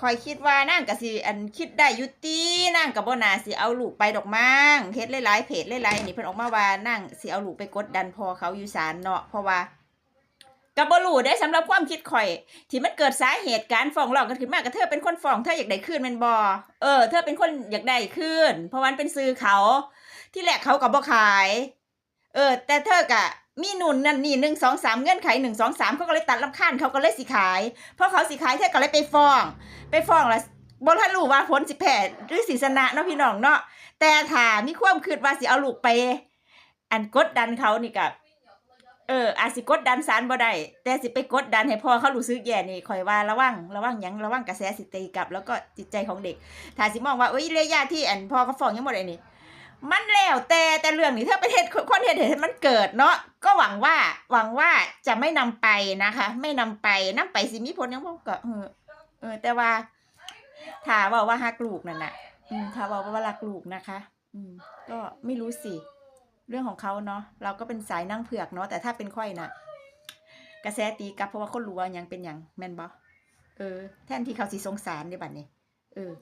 คอยคิดว่านั่งก็สิอันคิดได้ยุตินั่งกับบ่นาสิเอาลูกไปดอกมั้งเฮ็ดหลายๆเพจหลายๆนี่เพิ่นออกมาว่านั่งสิเอาลูกไปกดดันพอเขาอยู่ศาลเนาะเพราะว่าก็บ่รู้ได้สำหรับความคิดข่อย ที่มันเกิดสาเหตุการฟ้องร้องกันขึ้นมาก็เธอเป็นคนฟ้องเธออยากได้คืนแม่นบ่เออเธอเป็นคนอยากได้คืนเพราะวันเป็นซื้อเขา ที่แรกเขาก็บ่ขาย เออ แต่เธอกะมีหนุนนั่นนี่หนึ่งสองสามเงื่อนไขหนึ่งสองสามเขาก็เลยตัดลำคาญเขาก็เลยสิขายเพราะเขาสิขายเธอก็เลยไปฟ้อง ไปฟ้องล้วบนทันรู้ว่าผลสิแพ้หรือสิชนะเนาะพี่น้องเนาะแต่ถ้ามีความคิดว่าสิเอาลูกไป อันกดดันเขานี่กับเอออาจสิกดดันศาลบ่ได้แต่สิไปกดดันให้พ่อเขารู้สึกแย่นี่คอยว่าระวังระวังยังระวังกระแสสิตีกลับ แล้วก็จิตใจของเด็กถ้าสิมองว่าเอ้ยเระยะที่อันพ่อเขาฟ้องยังบ่ได้นี่มันแล้วแต่แต่เรื่องนี้ถ้าประเทศคนเหตุให้มันเกิดเนาะก็หวังว่าหวังว่าจะไม่นำไปนะคะ ไม่นำไปนำไปสิมีผลยังบ่ก็เออ เออ แต่ว่าถาว่าว่าฮักลูกนั่นน่ะ อืมถาว่าว่ารักลูกนะคะ อืม ก็ไม่รู้สิ เรื่องของเขาเนาะ เราก็เป็นสายนั่งเผือกเนาะ แต่ถ้าเป็นค่อยน่ะ กระแสตีกลับเพราะว่าคนรัวยังเป็นอย่างแมนบอเออ แทนที่เขาสีสงสารในบัดนี้ เออ